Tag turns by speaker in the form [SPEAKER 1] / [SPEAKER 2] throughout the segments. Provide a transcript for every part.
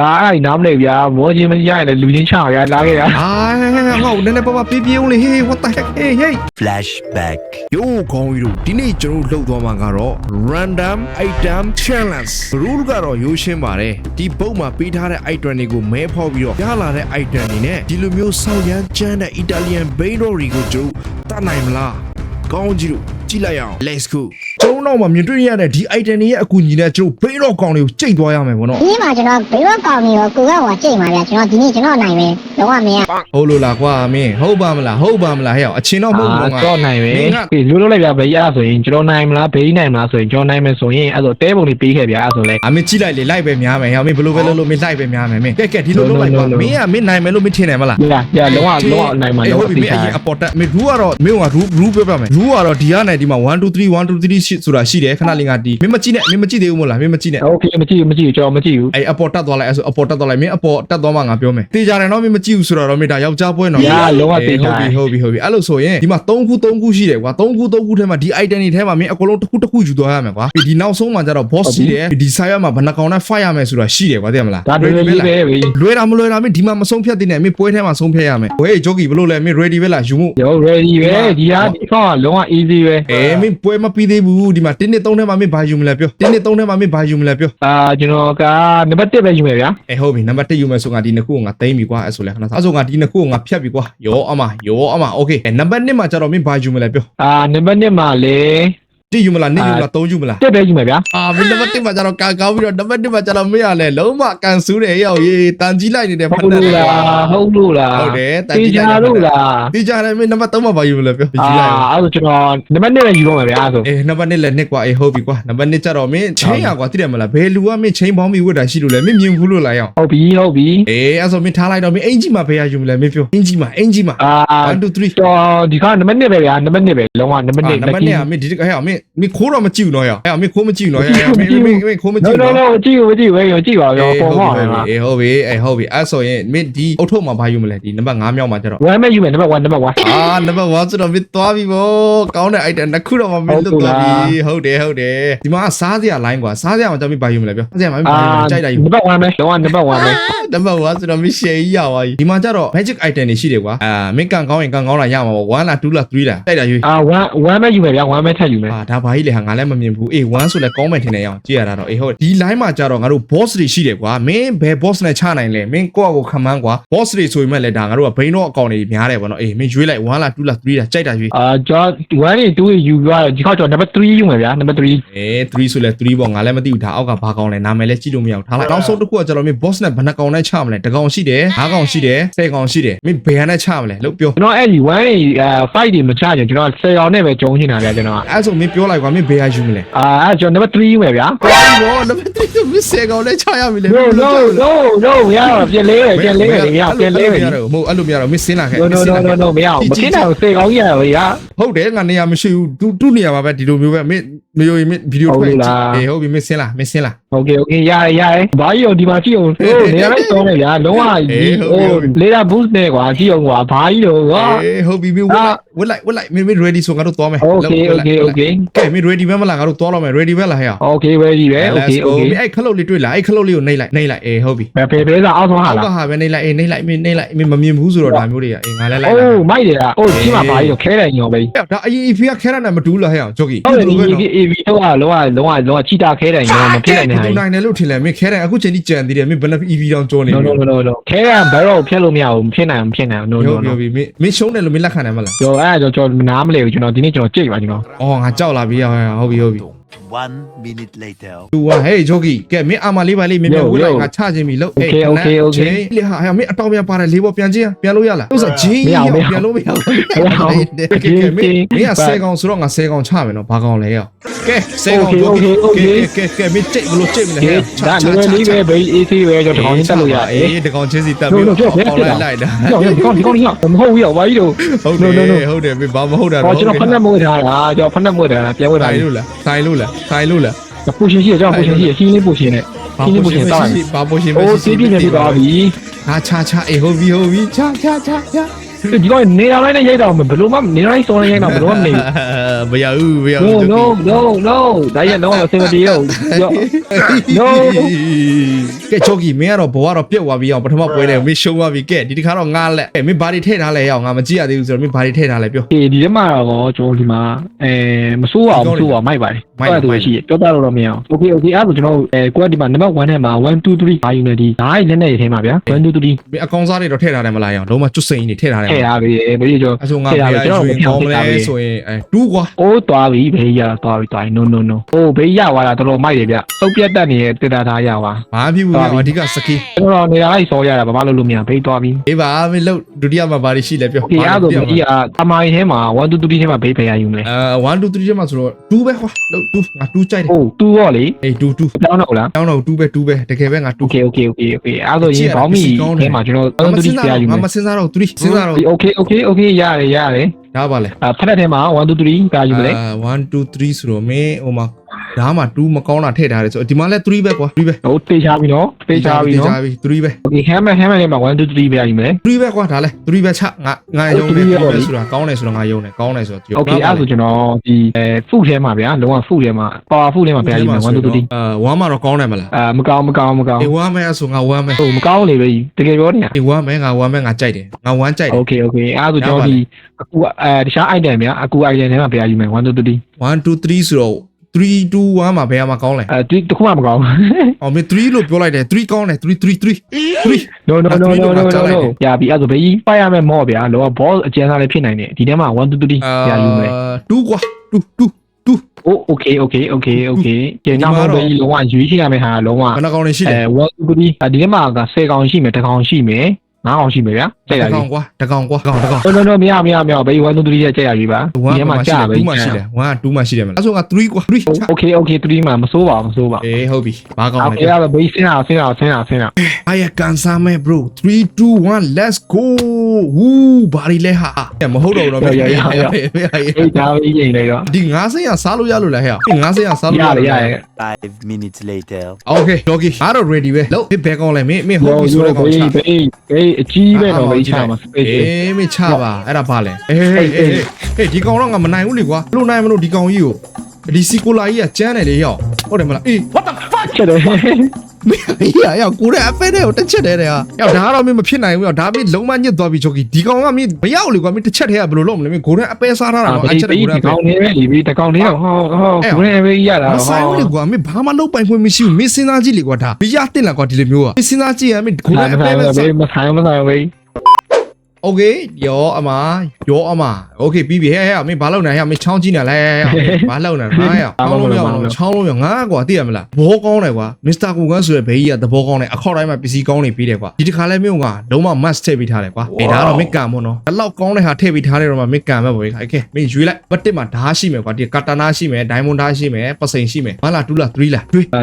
[SPEAKER 1] ဒါအဲ့ဒီနားမလဲဗျာမောချင်းမရရင်လည်းလူချင်းချဗျာလာခဲ့ရ
[SPEAKER 2] အာငါ့ကိုနည်းနည်းပါးပါးပြေးပြေးဦးလေဟေး what the heck hey hey
[SPEAKER 3] Flashback.
[SPEAKER 2] ယိုးခေါင်းကြီးတို့ဒီနေ့ကျွန်တော်တို့လှုပ်သွားမှာကတော့ random item challenge rule ကတော့ရိုးရှင်းပါတယ်ဒီဘုတ်မှာပေးထားတဲ့ item တွေကိုမဲဖောက်ပြီးတော့ရလာတဲ့ item တွေနဲ့ဒီလိုမျိုးဆောင်းရမ်းကျန်းတဲ့ Italian Baino တွေကိုကျွန်တော်တတ်နိုင်မလားကောင်းကြီးတို့ ကြည့်လိုက်အောင် let's go ကျွန်တော်တို့မှာမြင်တွေ့ရတဲ့ဒီ item တွေရဲ့အကူအညီနဲ့ကျွန်တော် Baino ကောင်တွေကိုကြိတ်သွားရမယ်ဗောနော်
[SPEAKER 4] ဒီနေ့မှာကျွန်တော်ဘေးရောကောင်မျိုးကိုကဟိုကြိတ်ပါဗျာကျွန်တော်ဒီနေ့ကျွန်တော်နိုင်မယ်လုံးဝမင်း
[SPEAKER 2] ဟုတ်လို့လားကွာမင်းဟုတ်ပါမလားဟုတ်ပါမလားဟဲ့အောင်အချင်းတော့မဟုတ်ဘူးငါ
[SPEAKER 1] တော့နိုင်ပဲ
[SPEAKER 2] မင်းက
[SPEAKER 1] ဒီလူလုံးလိုက်ဗျာဘေးရဆိုရင်ကျွန်တော်နိုင်မလားဘေးနိုင်မလားဆိုရင်ကျွန်တော်နိုင်မယ်ဆိုရင်အဲ့ဆိုတဲပုံလေးပေးခဲ့ဗျာအဲ့ဆိုလဲ
[SPEAKER 2] အမင်းကြည့်လိုက်လေလိုက်ပဲများမယ်ဟဲ့မင်းဘယ်လိုပဲလုပ်လို့မင်းလိုက်ပဲများမယ်မင်းကဲကဲဒီလိုလုပ်လိုက်ကွာ
[SPEAKER 1] No, no, no, no.
[SPEAKER 2] မင်းကမင်းနိုင်မယ်လို့မင်းထင်တယ်မလား
[SPEAKER 1] ဗျာဗျာလုံးဝလုံးဝနိုင်မှာ
[SPEAKER 2] အေး
[SPEAKER 1] လုံးဝ
[SPEAKER 2] ဟုတ်ပြီ
[SPEAKER 1] သိ
[SPEAKER 2] မင်းအ
[SPEAKER 1] တာ
[SPEAKER 2] ရင်အပေါ်တက်မင်း rule ကတော့မင်းက rule rule ပြောပြမယ် rule ကတော့ဒီကနေဒီမှာ1 2 3 1 2 3ဆိုတာရှိတယ်ခဏလေးငါဒီမင်းမကြည့်နဲ့မင်းမကြည့်သေးဘူးမို့လားမင်းမကြည့်နဲ့
[SPEAKER 1] โอเคမကြည့်ဘူးမကြည့်ဘူးကျွန်တော်မကြည့်ဘူး
[SPEAKER 2] အဲ့အပေါ်တက်သွားလိုက်အဲ့ဆိုအပေါ်တက်သွားလိုက်မင်းအပေါ်တက်သွားမှငါပြောမယ်တေးကြတယ်နော်မင်းမကြည့်ဘူးဆိုတော့မင်းဒါယောက်ျားပွဲနော်
[SPEAKER 1] ညာလုံးဝသိတာ
[SPEAKER 2] ဟုတ်ပြီဟုတ်ပြီဟုတ်ပြီအဲ့လိုဆိုရင်ဒီမှာ3ခု3ခုရှိတယ်ကွာ3ခု3ခုထဲမှာဒီ item တွေထဲမှာမင်းအကုန်လုံးတစ်ခုတစ်ခုယူသွားရမယ်ကွာပြီးဒီနောက်ဆုံးမှာကျတော့ boss ရှိတယ်ဒီ side မှာဘယ်နှကောင်နဲ့ fight ရမယ်ဆိုတာရှိတယ်ကွာသိရမလား
[SPEAKER 1] ဒါတွေကြီးပဲဗျ
[SPEAKER 2] လွယ်တာမလွယ်တာမင်းဒီမှာမဆုံးဖြတ်သေးနဲ့မင်းပွဲထဲမှာဆုံးဖြတ်ရမယ်ဟေးဂျိုကီဘလို့လဲမင်း ready ပဲလားယူမှု
[SPEAKER 1] yo ready ပဲဒီဟာဒီကောင်ကလုံးဝ easy ပဲ
[SPEAKER 2] အေးမင်းပွဲမပြီးသေးဘူးဒီမှာတင်းနှစ်သုံးထဲမှာမင်းဘာယူမလဲပြောတင်းနှစ်သုံးထဲမှာမင်းဘာယူမလဲပြော
[SPEAKER 1] အာကျွန်တော်ကနံပါတ်1ပဲယူမယ်ဗျာ
[SPEAKER 2] အေးဟုတ်ပြီနံပါတ်1ယူမယ်ဆိုငါဒီနှစ်ခုကိုငါသိမ်းပြီကွာအဲ့ဆိုလဲခဏအဲ့ဆိုငါဒီနှစ်ခုကိုငါဖြတ်ပြီကွာယောအမယောအမโอเคနံပါတ်2မှာကျတော့မင်းဘာယူမလဲပြော
[SPEAKER 1] အာနံပါတ်1မှာလေ
[SPEAKER 2] 1ယူမလား2ယူမလား3ယူမလား
[SPEAKER 1] 1ပဲယူမယ်ဗျာ
[SPEAKER 2] အာမင်းနံပါတ်1မှာကျတော့ကန်ကောင်းပြီးတော့နံပါတ်2မှာကျတော့မင်းရလဲလုံးဝကန်ဆူးတယ်ရောက်ရေးတန်ကြီးလိုက်နေတဲ့
[SPEAKER 1] ဟုတ်လို့လားဟုတ်လို့လား
[SPEAKER 2] ဟုတ်တယ်တန်
[SPEAKER 1] တေး
[SPEAKER 2] ကြီး
[SPEAKER 1] ကြ
[SPEAKER 2] လိုက်
[SPEAKER 1] လို့လား
[SPEAKER 2] ဒီကြတယ်မင်းနံပါတ်3မှာဘာယူမလဲပြော
[SPEAKER 1] အာ
[SPEAKER 2] ယူလိုက်အောင်
[SPEAKER 1] အဲ့ဒါကျွန်တော်နံပါတ်1ပဲယူတော့မယ်ဗျာအဲ့ဆို
[SPEAKER 2] အေးနံပါတ်1လည်းနှစ်กว่าအေးဟုတ်ပြီကွာနံပါတ်2ကျတော့မင်းချင်းရကွာသိတယ်မလားဘယ်လူကမင်းချင်းပေါင်းပြီးဝတ်တာရှိလို့လဲမင်းမြင်ဘူးလို့လားရောက်
[SPEAKER 1] ဟုတ်ပြီဟုတ်ပြီ
[SPEAKER 2] အေးအဲ့ဆိုမင်းထားလိုက်တော့မင်းအင်ကြီးမှာဘယ်ရယူမလဲမင်းပြောအင်ကြီးမှာအင်ကြီးမှာ
[SPEAKER 1] အာ
[SPEAKER 2] 1 2 3
[SPEAKER 1] တော့ဒီကောင်နံပါတ်1ပဲဗျာနံပါတ်1ပဲလုံးဝနံပါတ်1
[SPEAKER 2] နံပါတ်2ကမင်းဒီကဟဲ့မင်း မင်းခိုးတော့မကြည့်ဘူးနော်ရောက်ဟဲ့မင်းခိုးမကြည့်ဘူးနော်ရောက်မင်းမင်းမင်းခိုးမကြ
[SPEAKER 1] no
[SPEAKER 2] ည့်
[SPEAKER 1] no
[SPEAKER 2] ဘူး
[SPEAKER 1] no
[SPEAKER 2] နော်
[SPEAKER 1] ကြည့်ဘူးကြည့်ဘူးကြည့်ပါရောပေါ်မှာပါ
[SPEAKER 2] အေးဟုတ်ပြီအေးဟုတ်ပြီအဲ့ဆိုရင်မင်းဒီအုတ်ထုပ်မှာဘာယူမလဲဒီနံပါတ်5မြောက်မှာကျတော့
[SPEAKER 1] ဝမ်းမဲ့ယူမယ်နံပါတ်1နံပါတ်1
[SPEAKER 2] အာနံပါတ်1ဆိုတော့မင်းသွားပြီဗောကောင်းတဲ့ item တစ်ခုတော့မမင်းလွတ်သွားပြီဟုတ်တယ်ဟုတ်တယ်ဒီမှာစားစရာ line ကွာစားစရာမှာကျမင်းဘာယူမလဲပြောစားစရာမှာမင်းဘာ
[SPEAKER 1] အာ
[SPEAKER 2] ယူမလဲကြိုက်တာယူ
[SPEAKER 1] နံပါတ်1ပဲလုံးဝနံပါတ်1ပဲ
[SPEAKER 2] နံပါတ်1ဆိုတော့မရှယ်ကြီးရပါပြီဒီမှာကျတော့ magic item တွေရှိတယ်ကွာအာမင်းကန်ကောင်းရင်ကန်ကောင်းလာရမှာပေါ့1လား2လား3လားတိုက်တာရွေး
[SPEAKER 1] အာ1 1ပဲယူမယ်ဗျာ1ပဲထပ်ယူမယ်
[SPEAKER 2] အာဒါဘာကြီးလဲဟာငါလည်းမမြင်ဘူးအေး1ဆိုလဲကောင်းမယ်ထင်တယ်ရအောင်ကြည့်ရတာတော့အေးဟုတ်ဒီ line မှာကျတော့ငါတို့ boss တွေရှိတယ်ကွာမင်းဘယ် boss နဲ့ချနိုင်လဲမင်းကိုယ့်အကိုခမန်းကွာ boss တွေဆိုရင်မဲ့လဲဒါငါတို့ကဘိန်းတော့အကောင်တွေများတယ်ဗောနော်အေးမင်းရွေးလိုက်1လား2လား3လားကြိုက်တာရွေး
[SPEAKER 1] အာကျွန်တော်1နဲ့2ယူပြီးတော့ဒီခေါက်ကျွန်တော်နံပါတ်3ယူမယ်ဗျာနံပါတ်3
[SPEAKER 2] အေး3ဆိုလဲ3ပေါ့ငါလည်းမသိဘူးဒါအောက်ကဘာကောင်လဲနာမည်လည်းကြည့်လို့မရဘူးထားလိုက်နောက်ဆုံးတစ်ခုကကျတော့မင်း boss နဲ့ဘယ်နှကောင်နဲ့ချမလဲတစ်ကောင်ရှိတယ်၅ကောင်ရှိတယ်၁၀ကောင်ရှိတယ်မင်းဘယ်ဟာနဲ့ချမလဲလို့ပြော
[SPEAKER 1] ကျွန်တော်အဲ့ဒီ1နဲ့အာ5တွေမချကြကျွန်တော်10ရောင်နဲ့ပဲကြုံနေတာဗျာကျွန်တော်
[SPEAKER 2] အဲ့ဆိုမင်းပြောလိုက်ကွာမင်းဘယ်ဟာယူမလဲ
[SPEAKER 1] အာအဲ့ကျွန်တော်နံပါတ်3ယူမယ်ဗျာ
[SPEAKER 2] ကောင်းရောနံပါတ်3ဆိုမင်း၁၀ကောင်နဲ့ချရပြီလေ
[SPEAKER 1] no no no no မရတော့ပြန်လေးပဲပြန်လေးပဲမရပြန်လေးပဲ
[SPEAKER 2] မရတော့မဟုတ်အဲ့လိုမရတော့မင်းစင်းလာခဲ့
[SPEAKER 1] no no no no မရဘူးမဖြစ်နိုင်ဘူး10ကောင်းကြီးရပါဗျာ
[SPEAKER 2] ဟုတ်တယ်ငါနေရာမရှိဘူးသူသူ့နေရာမှာပဲဒီလိုမျိုးပဲမင်းမယိုရင်မင်းဗီဒီယို
[SPEAKER 1] ဟုတ်
[SPEAKER 2] ထွက်
[SPEAKER 1] လား
[SPEAKER 2] အေးဟုတ်ပြီမင်းစင်းလာမင်းစင်းလာ
[SPEAKER 1] โอเคโอเคရရရဘာကြီးရောဒီမှာကြည့်အောင်ဟိုနေရာလိုက်တော့လေဗျာလုံးဝ
[SPEAKER 2] အေးဟုတ်
[SPEAKER 1] ဟို
[SPEAKER 2] ပြီ
[SPEAKER 1] လေဒါ boost နဲ့ကွာကြည့်အောင်ကွာဘာကြီးလို့ကွာ
[SPEAKER 2] အေးဟုတ်ပြီမင်းဝက်လိုက်ဝက်လိုက်ဝက်လိုက်မင်းမင်း ready ဆိုငါတို့သွားမယ်
[SPEAKER 1] โอเคโอเคโอเค
[SPEAKER 2] ကဲမင်း ready ပဲမလားငါတို့သွားတော့မယ် ready ပဲလားဟဲ့
[SPEAKER 1] โอเคပဲကြီးပဲโอเคโอเค
[SPEAKER 2] မင်းအဲ့ခလုတ်လေးတွေ့လားအဲ့ခလုတ်လေးကိုနှိပ်လိုက်နှိပ်လိုက်အေးဟုတ်ပြီ
[SPEAKER 1] ဘယ်ဖေဖေးစားအောက်ဆုံးဟာ
[SPEAKER 2] အောက်က
[SPEAKER 1] လား
[SPEAKER 2] ဟာပဲနှိပ်လိုက်အေးနှိပ်လိုက်မင်းနှိပ်လိုက်မင်းမမြင်ဘူးဆိုတော့ဒါမျိုးတွေကအေးငါလည်းလိုက်
[SPEAKER 1] အို
[SPEAKER 2] လာ းမို
[SPEAKER 1] က်တယ်လားအိုးဒီမှာဘာကြီးတော့ခဲတယ်ညောပဲ
[SPEAKER 2] အဲ့ဒါအရင် EP ကခဲရတာမတူးလားဟဲ့အောင်ဂျိုကီ
[SPEAKER 1] ဟုတ်တယ်ဒီ
[SPEAKER 2] ပဲနော်
[SPEAKER 1] AV တော့လောကလောကလောကချီတာခဲတယ်ညောမဖြစ်နိုင် ်
[SPEAKER 2] တူ
[SPEAKER 1] နိုင်
[SPEAKER 2] နိုင်တယ်လို့ထင်လဲမင်းခဲတယ်အခုချိန်ကြီးကြံသေးတယ်မင်းဘယ်နှ EP တောင်ကြောနေ
[SPEAKER 1] no no no no ခဲရဘယ်တော့ဖျက်လို့မရဘူးမဖြစ်နိုင်ဘူးမဖြစ်နိုင်ဘူး no
[SPEAKER 2] ပြော
[SPEAKER 1] no
[SPEAKER 2] ပြော
[SPEAKER 1] no
[SPEAKER 2] ပြီးမင်းမင်းရှုံးတယ်လို့မင်းလက်ခံတယ်မလား
[SPEAKER 1] ကျော်အဲ့ဒါကျွန်တော်နားမလဲဘူးကျွန်တော်ဒီနေ့ကျွန်တော်ကြိတ်ပါကျွန်တော်
[SPEAKER 2] အော်ငါကြောက်လာပြီဟုတ်ပြီဟုတ်ပြီ
[SPEAKER 3] One minute later.
[SPEAKER 2] သူကဟေးဂျိုကီကဲမင်းအာမလေးပါလေးမင်းပြန်ဝေးလိုက်ငါချခြင်းပြီလို့
[SPEAKER 1] Okay okay okay
[SPEAKER 2] လေဟာမင်းအတောင်ပြန်ပါတယ်လေးပေါ်ပြန်ချင်းပြန်လို့ရလားဥစ္စာဂျင်းပြန်လို့မရဘူးကဲကဲမင်းမင်းက10ကောင်ဆိုတော့ငါ10ကောင်ချမယ်နော်ဘာကောင်လဲရောကဲ10ကောင်ဂျိုကီကဲကဲကဲမင်းကြိတ်ဘလို့ကြိတ်မလဲ
[SPEAKER 1] ကဲဒါနည်းနည်းလေးပဲဘေး AC ပဲကျွန်တော်တကောင်းချင်းတက်လို့ရတယ်
[SPEAKER 2] အေးတကောင်ချင်းစီတက်ပြီး
[SPEAKER 1] no no ပြော
[SPEAKER 2] ပေါ
[SPEAKER 1] ပြော
[SPEAKER 2] လိုက်လိုက်တာ
[SPEAKER 1] ကြောက်ဒီကောင်းဒီကောင်းကြီးမဟုတ်ဘူးရောဘာကြီးလို့
[SPEAKER 2] ဟုတ်တယ်ဟုတ်တယ်မင်းဘာမဟုတ်တာ
[SPEAKER 1] ဟောကျွန်တော်ဖက်နဲ့မွေးထားတာကျွန်တော်ဖက်နဲ့မွေးထားတာပြန်ဝေးတာ
[SPEAKER 2] ဆိုင်လို့လားဆိုင်လို့လားဆိုင်လို့လား
[SPEAKER 1] ပူရှင်ရှိတယ်ကျွန်တော်ပူရှင်ရှိတယ်ရှင်းလေးပူရှင်နဲ့ရှင်းလေးပူရှင်တောက်
[SPEAKER 2] ဘာပိုရှင်
[SPEAKER 1] အိုးစီးပြင်းနေပြီသွားပြီ
[SPEAKER 2] ဟာချာချာအေးဟုတ်ပြီဟုတ်ပြီချာချာချာချာ
[SPEAKER 1] ဒီကောင်နေရာလိုက်နဲ့ရိုက်တော့ဘယ်လိုမှနေရာလိုက်စောနေရိုက်တော့ဘယ်လိုမှမနေဘူး
[SPEAKER 2] မရဘူးမရ
[SPEAKER 1] no
[SPEAKER 2] ဘူး
[SPEAKER 1] no no no ဒါရတော့အစင်မပြေတော့ no
[SPEAKER 2] ကဲချောကီမင်းကတော့ဘဝတော့ပြက်သွားပြီအောင်ပထမပွဲတယ်မင်းရှုံးသွားပြီကဲဒီတစ်ခါတော့ငါလက်ကဲမင်းဘာတွေထည့်ထားလဲရအောင်ငါမကြည့်ရသေးဘူးဆိုတော့မင်းဘာတွေထည့်ထားလဲပြော
[SPEAKER 1] ဒီဒီထဲမှာတော့ကျွန်တော်ဒီမှာအဲမစိုးအောင်မစိုးအောင်မိုက်ပါတယ်
[SPEAKER 2] မိုက်ပါ
[SPEAKER 1] အဲ့ဒါရှိပြောပြလို့တော့မရအောင် okay okay အဲ့ဒါကျွန်တော်အဲကိုကဒီမှာ number 1ထဲမှာ1 2 3ဘာယူနေဒီဒါရဲ့လက်နဲ့ထဲမှာဗျာ1 2 3
[SPEAKER 2] မင်းအကောင်စားတွေတော့ထည့်ထားတယ်မလားရအောင်လုံးဝကျွတ်စိန်တွေထည့်ထားတယ်
[SPEAKER 1] ထည့်ထားပြီဘယ်လိုကျော်
[SPEAKER 2] အဆိုငါဘယ်ရရွှေကောင်းမလဲဆိုရင်အဲတူးကွာ
[SPEAKER 1] အိုးသွားပြီဘေးရသွားပြီသွားပြီ no no no အိုးဘေးရသွားတာတော်တော်မိုက်တယ်ဗျစုပ်ပြတ်တက်နေတဲ့တက်တာထားရပါ
[SPEAKER 2] ဘာဖြစ်ဘူးအဓိကစကီ
[SPEAKER 1] ကျွန်တော်နေရာလိုက်စောရတာဘာမှလုပ်လို့မရဘေးသွားပြီ
[SPEAKER 2] အေးပါမင်းလို့ဒုတိယမှာဘာတွေရှိလဲပြော
[SPEAKER 1] okay အဲ့ဒါဆိုဘေးကအမိုင်းထဲမှာ1 2 3ထဲမှာဘေးဖယ်ရယူမလဲ
[SPEAKER 2] အဲ1 2 3ချက်မှာဆိုတော့2ပဲကွာလို့2ငါ2ကြိုက်တယ်
[SPEAKER 1] အိုးတူရောလေ
[SPEAKER 2] အေး2 2
[SPEAKER 1] တောင်းတော့လား
[SPEAKER 2] တောင်းတော့2ပဲ2ပဲတကယ်ပဲငါ2
[SPEAKER 1] okay okay okay okay အဲ့ဒါဆိုရင်ဘောင်းမီထဲမှာကျွန်တော်
[SPEAKER 2] ငါမ
[SPEAKER 1] 1 2
[SPEAKER 2] စဉ်း
[SPEAKER 1] 3
[SPEAKER 2] စား
[SPEAKER 1] ဖယ်ရယူ
[SPEAKER 2] တော့
[SPEAKER 1] မ
[SPEAKER 2] ငါ
[SPEAKER 1] လဲ
[SPEAKER 2] မစဉ်းစားတော့3စဉ်းစားတော့
[SPEAKER 1] okay okay okay ရတယ်ရတယ်
[SPEAKER 2] ဒါပါလေ
[SPEAKER 1] အဖက်ထဲမှာ1 2 3ဖယ်ရယူမလဲ
[SPEAKER 2] 1 2 3ဆိုတော့မင်းဟိုမှာ ဒါမှ2မကောင်းတာထည့်ထားတယ်ဆိုဒီမှာလဲ3ပဲကွာ3ပဲ
[SPEAKER 1] ဟိုတေးချပြီနော်တေးချပြီနော်
[SPEAKER 2] ပြီ3ပဲ
[SPEAKER 1] okay hammer hammer ထဲမှာ1 2 3ဖယ်ရယူမလဲ
[SPEAKER 2] 3ပဲကွာဒါလဲ3ပဲချငါငါယုံတယ်3ပဲဆိုတာကောင်းတယ်ဆိုတော့ငါယုံတယ်ကောင်းတယ်ဆိုတော့
[SPEAKER 1] okay အဲ့ဒါဆိုကျွန်တော်ဒီအဲ food ထဲမှာဗျာလုံးဝ food ထဲမှာ power food ထဲမှာဖယ်ရယူမယ်1 2 3
[SPEAKER 2] အဲ1မှာတော့ကောင်းတယ်မလား
[SPEAKER 1] အာမကောင်းမကောင်းမကောင်း
[SPEAKER 2] အေး1မဲဆိုငါ1မဲ
[SPEAKER 1] ဟိုမကောင်းလေပဲတကယ်ပြောနေတာ
[SPEAKER 2] အေး1မဲငါ1မဲငါကြိုက်တယ်ငါ1ကြိုက်တယ်
[SPEAKER 1] okay okay အဲ့ဒါဆိုကျွန်တော်ဒီအခုအဲတခြား item များအခု item ထဲမှာဖယ်ရယူမယ်1 2 3
[SPEAKER 2] 1 2 3ဆိုတော့ 3 2 1မှာဘယ်မှာကောင်းလဲ
[SPEAKER 1] အဲဒီတစ်ခုမှမကောင်း
[SPEAKER 2] အော်မင်း3လို့ပြောလိုက်တယ်3ကောင်းတယ်3 3 3
[SPEAKER 1] no no no no no no no ရပြီအဲ့ဒါဆိုဘေးပိုက်ရမယ်မော့ဗျာလောက boss အကျဉ်းစားလေးဖြစ်နိုင်တယ်ဒီထဲမှာ1 2 3ဖယ်ရယူမယ်
[SPEAKER 2] 2ကွာ2 2
[SPEAKER 1] โอ้โอเคโอเคโอเคโอเคကျန်တော့ဘေးလုံးဝရွေးချယ်ရမယ်ဟာလုံးဝ
[SPEAKER 2] ဘယ်နှကောင်းနေရှိ
[SPEAKER 1] အဲ
[SPEAKER 2] လဲ
[SPEAKER 1] 1 2 3ဒီထဲမှာက10កောင်ရှိမယ်10កောင်ရှိမယ် 9កောင်ရှိမယ်ဗျာကြိုက်ရ
[SPEAKER 2] တ
[SPEAKER 1] ပြီ
[SPEAKER 2] ကောင်ကွာတကောင်ကွာတကောင်တကောင်
[SPEAKER 1] no no no မရမရမရဘေး1 2 3ရဲ့ကြိုက်ရပြီပါဒီထဲမှာကြာပဲ
[SPEAKER 2] 2မှာရှိတယ်1က2မှာရှိတယ်မလားအဲ့ဆိုငါ3ကွာ3
[SPEAKER 1] โอเคโอเค3မှာမစိုးပါမစိုးပါ
[SPEAKER 2] အေးဟုတ်ပြီဘာကောင်း
[SPEAKER 1] အော်
[SPEAKER 2] လဲ
[SPEAKER 1] အဲ့ဒါဘေးစင်းတာစင်းတာစင်းတာစင်းတာ
[SPEAKER 2] အာရကန်စားမယ် bro 3 2 1 let's go ဝူးဘာရီလဲဟာမဟုတ်တော့ဘူးတော့
[SPEAKER 1] ရရရရ အေးဒါပဲရင်နေတော့
[SPEAKER 2] ဒီ90ရစားလို့ရလို့လားဟဲ့90ရစားလို့
[SPEAKER 1] ရတယ်ရတယ်
[SPEAKER 3] Five minutes later.
[SPEAKER 2] Okay doggy အားတော့ ready ပဲလို့ဘယ်ကောင်းလဲမင်းမင်းဟုတ်ပြီဆိုတော့ကောင်းချ
[SPEAKER 1] ဘေးဘေးဘေး အကြီးပဲတော့ဘေးချမှာ space
[SPEAKER 2] အေးမချပါအဲ့ဒါပါလဲအေးဟေးဟေးဟေးဒီကောင်တော့ငါမနိုင်ဘူးလေကွာဘလို့နိုင်မလို့ဒီကောင်ကြီးကို ဒီစီကိုလာကြီးကကျန်းတယ်လေရောက်ဟုတ်တယ်မလားအေး what the fuck
[SPEAKER 1] ချက်တယ်
[SPEAKER 2] မင်းရရောက်ကိုတဲ့အဖက်တဲ့ကိုတစ်ချက်တည်းတည်းဟာရောက်ဒါကတော့မင်းမဖြစ်နိုင်ဘူးရောက်ဒါမင်းလုံးမညစ်သွားပြီချောကီဒီကောင်ကမင်းမရောက်လေကွာမင်းတစ်ချက်တည်းကဘယ်လိုလုပ်မလဲမင်းကိုတဲ့အပဲစားထားတာတော့အ
[SPEAKER 1] ဘေး
[SPEAKER 2] ချက်တ
[SPEAKER 1] ဘေး
[SPEAKER 2] ည်းကို
[SPEAKER 1] ဒီ
[SPEAKER 2] တဲ့အပဲ
[SPEAKER 1] ကောင်နေပဲဒီဘေးတကောင်နေတော့ဟောဟောကိုရဲဘေးရတာ
[SPEAKER 2] မဆိုင်ဘူးလေကွာမင်းဘာမှလုပ်ပိုင်ခွင့်မရှိဘူးမင်းစဉ်းစားကြည့်လေကွာဒါမင်းရတင်လာကွာဒီလိုမျိုးอ่ะမင်းစဉ်းစားကြည့်ရမင်းကိုတဲ့အပဲပဲစား
[SPEAKER 1] ဘေးမဆိုင်မဆိုင်ဘေး
[SPEAKER 2] โอเคရောအမရောအမโอเคပြီးပြီဟဲ့ဟဲ့မင်းဘာလုပ်နေဟဲ့မင်းချောင်းကြည့်နေလဲဘာလုပ်နေဟာရချောင်းလို့ရချောင်းလို့ရငါကွာသိရမလားဘောကောင်းတယ်ကွာမစ္စတာကိုကန်ဆိုတဲ့ဘေးကြီးကသဘောကောင်းတယ်အခေါက်တိုင်းမှာပစ္စည်းကောင်းနေပြီးတယ်ကွာဒီတစ်ခါလဲမင်းကလုံးဝ must ထည့်ပြီးထားတယ်ကွာအေးဒါကတော့မင်းကံမို့နော်အဲ့လောက်ကောင်းတဲ့ဟာထည့်ပြီးထားတယ်တော့မှမင်းကံပဲပေါ့ဗျာโอเคမင်းရွေးလိုက်ဘတ်တစ်မှာဓာတ်ရှိမယ်ကွာဒီကာတာနာရှိမယ်ဒိုင်မွန်ဓာတ်ရှိမယ်ပစိန်ရှိမယ်ဘာလား2လား3လားတွေး
[SPEAKER 1] 3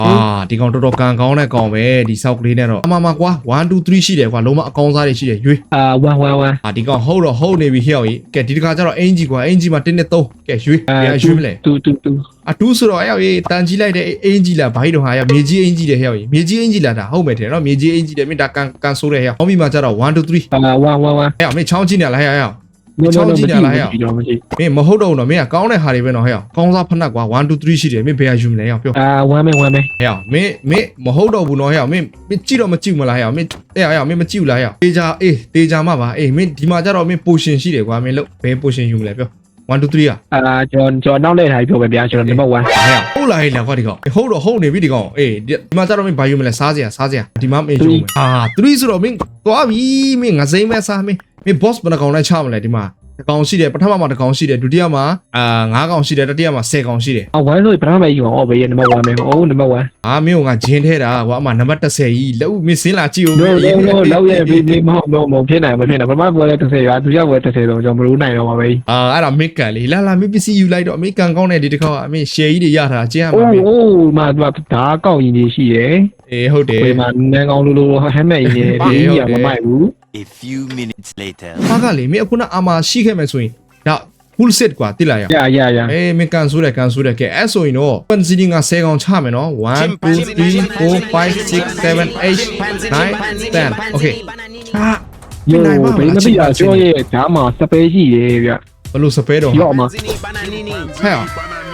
[SPEAKER 1] 3 3
[SPEAKER 2] အာဒီကောင်တော်တော်ကန်ကောင်းတဲ့ကောင်ပဲဒီဆောက်ကလေးနဲ့တော့အမမကွာ1 2 3ရှိတယ်ကွာလုံးဝအကောင်းစားတွေရှိတယ်ရွေး
[SPEAKER 1] အာ1 1 1
[SPEAKER 2] အာဒီကောင်ဟုတ်တော့ဟုတ်နေပြီဟဲ့အောင်ကြီးကဲဒီတခါကျတော့အင်ဂျီကွာအင်ဂျီမှာတင်းနဲ့သုံးကဲရွေးကဲရွေးမလဲ
[SPEAKER 1] 2 2 2
[SPEAKER 2] အတူဆိုတော့ဟဲ့အောင်ကြီးတန်ကြီးလိုက်တဲ့အင်ဂျီလားဘာကြီးတော့ဟာရမြေကြီးအင်ဂျီတယ်ဟဲ့အောင်ကြီးမြေကြီးအင်ဂျီလားဒါဟုတ်မယ်ထင်နော်မြေကြီးအင်ဂျီတယ်မင်းဒါကန်ကန်ဆိုးတယ်ဟဲ့ဟောပြီးမှကျတော့1 2 3
[SPEAKER 1] အာ1 1 1
[SPEAKER 2] ဟဲ့အောင်မင်းချောင်းကြည့်နေလားဟဲ့ဟဲ့ အောင်
[SPEAKER 1] no no no မရှိတော့မရှိ
[SPEAKER 2] မင်းမဟုတ်တော့ဘူးနော်မင်းကကောင်းတဲ့ဟာတွေပဲနော်ဟဲ့အောင်ကောင်းစားဖက်နှက်ကွာ1 2 3ရှိတယ်မင်းဘယ်ဟာယူမလဲဟဲ့အောင်ပြော
[SPEAKER 1] အာ1မဲ1မဲ
[SPEAKER 2] ဟဲ့အောင်မင်းမင်းမဟုတ်တော့ဘူးနော်ဟဲ့အောင်မင်းမင်းကြည့်တော့မကြည့်ဘူးမလားဟဲ့အောင်မင်းဟဲ့ဟဲ့အောင်မင်းမကြည့်ဘူးလားဟဲ့အောင်တေးကြအေးတေးကြမှာပါအေးမင်းဒီမှာကျတော့မင်းပိုရှင်ရှိတယ်ကွာမင်းလို့ဘယ်ပိုရှင်ယူမလဲပြော1 2 3อ่ะ
[SPEAKER 1] အာကျွန်တော်ကျွန်တော်နောက်လက်ထားပြီးပြောပဲဗျာကျွန်တော် number 1
[SPEAKER 2] ဟဲ့ဟုတ်လားဟဲ့လားကွာဒီကောင်ဟုတ်တော့ဟုတ်နေပြီဒီကောင်အေးဒီမှာကျတော့မင်းဘာယူမလဲစားစရာစားစရာဒီမှာမင်းယူမယ်အာ3ဆိုတော့မင်းသွားပြီမင်းငစိမ့်မဲ့စားမင်း မင်း boss ဘယ်နှကောင်လိုက်ချမလဲဒီမှာတကောင်ရှိတယ်ပထမမှာတကောင်ရှိတယ်ဒုတိယမှာအာ9ကောင်ရှိတယ်တတိယမှာ10ကောင်ရှိတယ်
[SPEAKER 1] အော်1ဆိုပထမပဲယူအောင်ဟောဘေး number 1ပဲဟော number 1
[SPEAKER 2] အာမင်းကဂျင်းထဲတာကွာအမှနံပါတ်30ကြီးလောက်မင်းစင်းလာကြည့်ဦး
[SPEAKER 1] no no no လောက်ရဲ့ဘေးဘေးမဟုတ်မဟုတ်ဖြစ်နိုင်မဖြစ်နိုင်ပထမပွဲလဲ30ရွာဒုတိယပွဲ30တော့ကျွန်တော်မလို့နိုင်တော့ပါပဲ
[SPEAKER 2] အာအဲ့ဒါမစ်ကန်လေလာလာမင်းပစ္စည်းယူလိုက်တော့အမေကန်ကောင်းတဲ့ဒီတစ်ခေါက်အမေရှယ်ကြီးတွေရတာကျင်းရ
[SPEAKER 1] အိုး
[SPEAKER 2] မှာမင်း
[SPEAKER 1] အိုးမမဒါကောက်ရင်ကြီးရှိတယ်
[SPEAKER 2] အေးဟုတ်တယ်
[SPEAKER 1] ဒီမှာနန်းကောင်းလိုလိုဟမ်းမဲ့ရင်ဒီကြီးကမမိုက်ဘူး
[SPEAKER 3] A few minutes later.
[SPEAKER 2] ဘာကလေမင်းအခုနအာမရှိခဲ့မယ်ဆိုရင်ဒါ full set กว่าတိလာရ
[SPEAKER 1] ရရရ
[SPEAKER 2] အေးမင်းကန်ဆိုးတယ်ကန်ဆိုးတယ်ကဲအဲ့ဆိုရင်တော့ပန်စီဒီငါ10កောင်ချမယ်နော်1 2 3 4 5 6 7 8 9 10 okay ချ
[SPEAKER 1] ယိုဘေးမသိတာကျော်ရဲ့ဓာတ်မှာစပယ်ရှိတယ်ဗျ
[SPEAKER 2] ဘလို့စပဲတော့
[SPEAKER 1] ရော့မှာ
[SPEAKER 2] ဟဲ့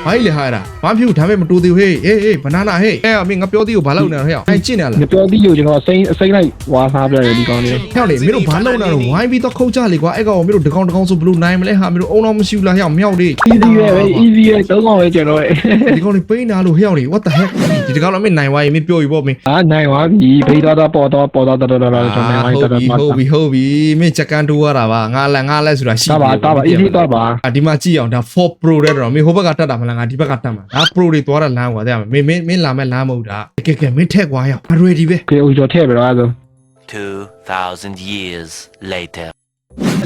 [SPEAKER 2] ဘာကြီးလေဟာရတာဘာဖြစ်ဘူးဒါပေမဲ့မတူသေးဘူးဟေးဟေးဟေးဘနာနာဟေးအဲမင်းငါပြောသေးကိုဘာလုပ်နေလဲဟဲ့အဲကျင့်နေလား
[SPEAKER 1] ငပြောပြီးလို့ကျွန်တော်အစိမ့်အစိမ့်လိုက်ဝါစားပြရတယ်ဒီကောင်လေး
[SPEAKER 2] ဟဲ့လေမင်းတို့ဘာလုပ်နေလဲဝိုင်းပြီးတော့ခုတ်ကြလေကွာအဲ့ကောင်မင်းတို့တကောင်တကောင်ဆိုဘလို့နိုင်မလဲဟာမင်းတို့အုံတော့မရှိဘူးလားဟဲ့မြောက်လေး
[SPEAKER 1] easy ပဲပဲ easy ပဲသုံးကောင်ပဲကျွန်တော်ရဲ့
[SPEAKER 2] ဒီကောင်လေးပိန်းနာလို့ဟဲ့လေ what the heck ဒီတကောင်တော့မင်းနိုင်ဝိုင်းမင်းပြောယူပေါ့မင်း
[SPEAKER 1] အာနိုင်ပါပြီဘေးတော့တော့ပေါ်တော့ပေါ်တော့တော်တော်တော်တော်ကျွန်တော်နိုင်
[SPEAKER 2] ဟုတ်
[SPEAKER 1] တော်
[SPEAKER 2] ပြီ
[SPEAKER 1] တော်
[SPEAKER 2] ဟုတ်ပြီဟုတ်ပြီမင်းချက်ကန်တိုးရတာပါငါလည်းငါလည်းဆိုတာရှိ
[SPEAKER 1] တာပါတာပါ easy တော့ပါ
[SPEAKER 2] အဒီမှာကြည့်အောင်ဒါ4 pro တဲ့တော့မင်းဟိုဘက်ကတက်တာမလားငါဒီဘက်ကတက်မှာဒါ pro တွေသွားတာလမ်းကွာတဲ့မင်းမင်းမင်းလာမဲ့လမ်းမဟုတ်တာကဲကဲမင်းထက်ကွာရောက် ready ပဲ
[SPEAKER 1] ကေဦးကျော်ထည့်ပြတော့အဲဆို
[SPEAKER 3] 2,000 years later.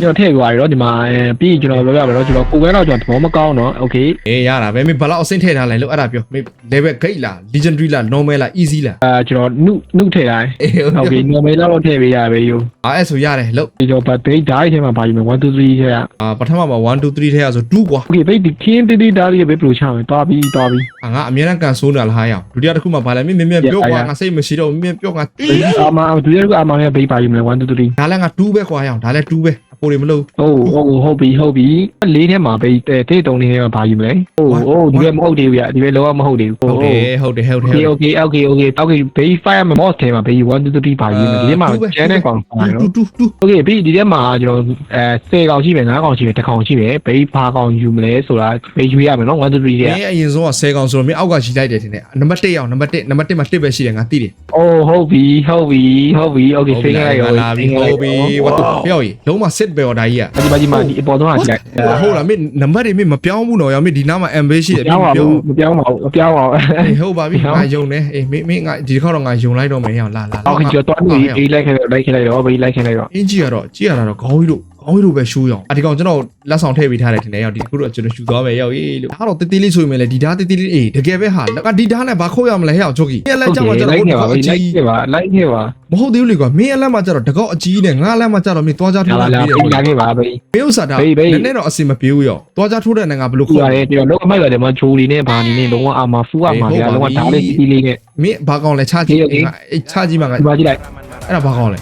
[SPEAKER 1] ကျွန်တော်ထည့်ပြပါရတော့ဒီမှာပြီးကျွန်တော်ပြောပြမယ်တော့ကျွန်တော်ကိုကဲတော့ကျွန်တော်သဘောမကောင်းတော့ okay
[SPEAKER 2] အေးရတာပဲမင်းဘယ်လောက်အဆင့်ထည့်ထားလဲလို့အဲ့ဒါပြောမင်း level gate လား legendary လား normal လား easy လား
[SPEAKER 1] အဲကျွန်တော်နုနုထည့်တိုင်း
[SPEAKER 2] အေးဟုတ်
[SPEAKER 1] okay normal လောက်ထည့်ပေးရပဲယူ
[SPEAKER 2] အဲ့ဆိုရတယ်လို့
[SPEAKER 1] ဒီတော့ဗတ်ဘေးဓာတ်ထဲမှာပါယူမယ်1 2 3ထဲက
[SPEAKER 2] အာပထမမှာ1 2 3ထဲရဆို2ကွာ
[SPEAKER 1] okay ဘေးဒီခင်းတီးတီးဓာတ်လေးပဲဘယ်လိုချမယ်တွားပြီးတွားပြီး
[SPEAKER 2] အာငါအများနဲ့ကန်ဆိုးနေတာလားဟာရောက်ဒုတိယတစ်ခုမှဘာလဲမင်းမင်းမင်းပြောကွာငါစိတ်မရှိတော့မင်းပြောငါတီး
[SPEAKER 1] အာမဒုတိယကအာမနဲ့ဘေးပါယူမယ်1 2 3
[SPEAKER 2] ဒါလည်းငါ2ပဲကွာရောက်ဒါလည်း2ပဲအပေါ်တွေမလို့
[SPEAKER 1] ဟုတ်ဟုတ်ဟုတ်ပြီဟုတ်ပြီလေးထဲမှာဘေးတဲ့တုံလေးထဲမှာပါယူမယ်ဟုတ်ဟုတ်ဒီပဲမဟုတ်သေးဘူးဗျဒီပဲလောကမဟုတ်သေးဘူး
[SPEAKER 2] ဟုတ်တယ်ဟုတ်တယ်ဟုတ်တယ်
[SPEAKER 1] okay okay okay okay okay ဘေး fire မှာ moss ထဲမှာဘေး1 2 3ပါယူမယ်ဒီထဲမှာကျန်တဲ့ကောင်ပါနော်
[SPEAKER 2] တူတူ
[SPEAKER 1] okay ဘေးဒီထဲမှာကျွန်တော်အဲ10ကောင်ရှိမယ်9ကောင်ရှိမယ်10ကောင်ရှိမယ်ဘေးဘာကောင်ယူမလဲဆိုတာဘေးယူရမယ်နော်1 2 3
[SPEAKER 2] မ
[SPEAKER 1] ထဲ
[SPEAKER 2] င်းအရင်ဆုံးက10ကောင်ဆိုတော့မင်းအောက်ကရှိလိုက်တယ်ထင်တယ်နံပါတ်1ရောက်နံပါတ်1နံပါတ်1မှာ1ပဲရှိတယ်ငါသိတယ်
[SPEAKER 1] အိုးဟုတ်ပြီဟုတ်ပြီဟုတ်ပြီ okay ဖိလိုက်ရော
[SPEAKER 2] လာပြီဟုတ်ပြီဝတ်တော့ပြောရေလုံးမစစ်ပဲဟောဒါကြီးอ่ะ
[SPEAKER 1] ဒီမှာဒီမှာဒီအပေါ်ဆုံးဟာကြိုက်
[SPEAKER 2] ဟုတ်လားမင်းနံပါတ်တွေမင်းမပြောင်းဘူးနော်ရောင်မင်းဒီနားမှာ ambition အ
[SPEAKER 1] ပြည့်မပြောင်းမပြောင်းပါဘူးမပြောင်းပါဘူး
[SPEAKER 2] ဟုတ်ပါပြီငါယုံတယ်အေးမင်းမင်းငါဒီတစ်ခေါက်တော့ငါယုံလိုက်တော့မယ်ဟောလာလာ
[SPEAKER 1] ဟုတ်ကဲ့ကျော်တော်နေအေးလိုက်ခဲ့လိုက်ခဲ့လိုက်တော့ဘေးလိုက်ခဲ့လိုက်တော့
[SPEAKER 2] အင်းကြီးကတော့ကြည့်ရတာတော့ခေါင်းကြီးတို့ ခေါင်းကြီးတို့ပဲရှိုးရအောင်အဒီကောင်ကျွန်တော်လက်ဆောင်ထည့်ပေးထားတယ်ထင်တယ်ရောက်ဒီခုတော့ကျွန်တော်ရှူသွားမယ်ရောက်ရေးလို့ဒါတော့တေးသေးလေးဆိုရင်လည်းဒီဓာတ်တေးသေးလေးအေးတကယ်ပဲဟာလက်ကဒီဓာတ်နဲ့ဘာခုတ်ရမလဲဟဲ့အောင်ဂျိုကီမင်းလက်ကြောက်မှာကျွန်တော်
[SPEAKER 1] လိုက်
[SPEAKER 2] ဟို
[SPEAKER 1] ခဲ့ပါ
[SPEAKER 2] တော့
[SPEAKER 1] ဘေး
[SPEAKER 2] အ
[SPEAKER 1] လိုက်
[SPEAKER 2] ကြီး
[SPEAKER 1] ခဲ့ပါလိုက်ခဲ့ပါ
[SPEAKER 2] မဟုတ်သေးဘူးလေကွာမင်းအလက်မှာကျတော့တကောက်အကြီးနဲ့ငါအလက်မှာကျတော့မင်းသွားကြထိုး
[SPEAKER 1] လာ
[SPEAKER 2] တာ
[SPEAKER 1] လာ
[SPEAKER 2] ပြီးတယ်
[SPEAKER 1] ဘေးလာခဲ့ပါဘေး
[SPEAKER 2] မင်းဥစ္စာဒါနည်းနည်းတော့အစင်မပြေဘူးရောသွားကြထိုးတဲ့နိုင်ငံဘယ်လို
[SPEAKER 1] ခု
[SPEAKER 2] ခုတ်
[SPEAKER 1] ရတယ်ကျွန်တော်လောကမိုက်ရတယ်မဂျိုလီနဲ့ဘာနီနဲ့လုံးဝအာမဖူးအာမရလုံးဝဓာတ်လေးကြီးလေးနဲ့
[SPEAKER 2] မင်းဘာကောင်လဲချကြည့်ငါအေးချကြည့်မှာငါ
[SPEAKER 1] ဒီမှာကြည့်လိုက်
[SPEAKER 2] အဲ့ဒါဘာကောင်လဲ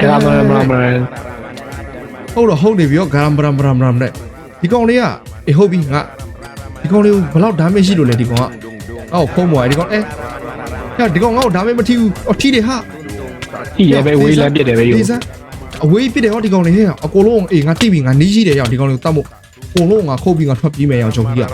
[SPEAKER 1] ကရာမရမရမရ
[SPEAKER 2] ဟုတ်တော့ဟုတ်နေပြီရောဂရမ်ဗရမ်ဗရမ်ဗရမ်နဲ့ဒီကောင်လေးကအေးဟုတ်ပြီငါဒီကောင်လေးကိုဘယ်လောက် damage ရှိလို့လဲဒီကောင်ကအော်ဖုံးမွာဒီကောင်အဲဟဲ့ဒီကောင်ငါ့ကို damage မထိဘူးအော်ထိတယ်ဟာ
[SPEAKER 1] ကြည့်ရပဲဝေးလမ်းပြစ်တယ်ပဲယူ
[SPEAKER 2] ဒီစားအဝေးပြစ်တယ်ဟောဒီကောင်လေးဟဲ့အကိုလုံးအေးငါတိပြီငါနီးရှိတယ်ရောက်ဒီကောင်လေးကိုတတ်မို့ကိုလုံးငါခုတ်ပြီးငါထွက်ပြေးမယ်ရောက်ဂျုံကြီးက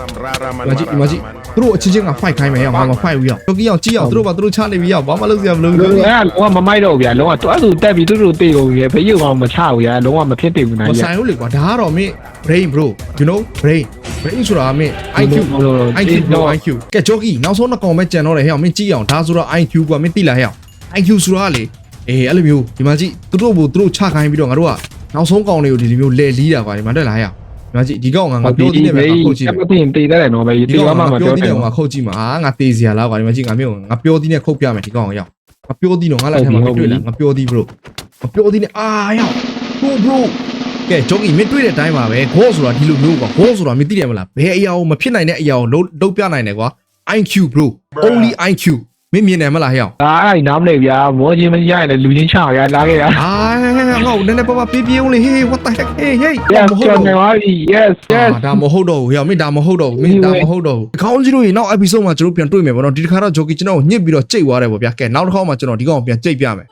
[SPEAKER 2] မကြည့်မကြည့် သူတို့အချင်းချင်းက fight ခိုင်းမယ်ရောက်ငါမ fight ဘူးရောက်ဂျုံကြီးရောက်ကြည့်ရောက်သူတို့ကသူတို့ချနေပြီရောက်ဘာမှလုပ်စရာမလိုဘူး
[SPEAKER 1] လုံးဝလုံးဝမမိုက်တော့ဘူးဗျာလုံးဝတွားသူတက်ပြီးသူတို့တေကုန်ပြီဘေးယူကောင်မချဘူးဗျာလုံးဝမဖြစ်သေးဘူးနိုင်
[SPEAKER 2] မ
[SPEAKER 1] ရ
[SPEAKER 2] ဆိုင်ဘူးလေကွာဒါကတော့မင်း brain bro you know brain brain ဆိုတာမင်း IQ IQ no IQ ကဲဂျိုကီနောက်ဆုံးနှစ်ကောင်ပဲကြံတော့တယ်ဟဲ့မင်းကြည့်အောင်ဒါဆိုတော့ IQ ကွာမင်းသိလားဟဲ့ IQ ဆိုတာလေအေးအဲ့လိုမျိုးဒီမှာကြည့်သူတို့ဘို့သူတို့ချခိုင်းပြီးတော့ငါတို့ကနောက်ဆုံးကောင်တွေကိုဒီလိုမျိုးလဲလီးတာကွာဒီမှာတွေ့လားဟဲ့ဒီ မှာကြည့်ဒီကောင်ကငါပြောသေးတယ်ပဲခုတ်ကြည့်
[SPEAKER 1] မသိရင်တေးတယ်နော်ဘေး
[SPEAKER 2] ဒီ
[SPEAKER 1] တေး
[SPEAKER 2] ကောင်
[SPEAKER 1] မှ
[SPEAKER 2] က
[SPEAKER 1] မ
[SPEAKER 2] ငါ
[SPEAKER 1] ပြော
[SPEAKER 2] ပြော
[SPEAKER 1] တ
[SPEAKER 2] သေး
[SPEAKER 1] ယ်
[SPEAKER 2] တယ်ငါခုတ်ကြည့်မှာအာငါသေးစရာလားကွာဒီမှာကြည့်ငါမျိုးငါပြောသေးနဲ့ခုတ်ပြမယ်ဒီကောင်ရောက်ငါပြောသေးတော့ငါလည်းထဲမှာတွေ့လားငါပြောသေး bro ငါပြောသေးနဲ့အာရောက် bro bro ကဲဂျုံကြီးမင်းတွေ့တဲ့အတိုင်းပါပဲဂေါဆိုတာဒီလိုမျိုးကွာဂေါဆိုတာမင်းသိတယ်မလားဘယ်အရာကိုမဖြစ်နိုင်တဲ့အရာကိုလုံးလုံးပြနိုင်တယ်ကွာ IQ bro only IQ မင်းမြင်တယ်မလားဟဲ့အောင်
[SPEAKER 1] ဒါအဲ့ဒီနားမလဲဗျာမောချင်းမရရင်လည်းလူချင်းချဗျာလာခဲ့ရ
[SPEAKER 2] အာငါ့ကိုနည်းနည်းပါးပါးပြေးပြေးအောင်လေ hey what the heck hey hey
[SPEAKER 1] yes
[SPEAKER 2] မဟုတ်
[SPEAKER 1] ကျော်
[SPEAKER 2] တော့
[SPEAKER 1] နေပါပြီ yes yes
[SPEAKER 2] ဒါမဟုတ်တော့ဘူးဟဲ့မင်းဒါမဟုတ်တော့ဘူးမင်းဒါမဟုတ်တော့ဘူးဒီကောင်းကြီးတို့ရေနောက် episode မှာကျွန်တော်ပြန်တွေ့မယ်ဗောနော်ဒီတစ်ခါတော့ဂျိုကီကျွန်တော်ကိုညစ်ပြီးတော့ကြိတ်သွားတယ်ဗောဗျာကဲနောက်တစ်ခါမှကျွန်တော်ဒီကောင်ကိုပြန်ကြိတ်ပြမယ်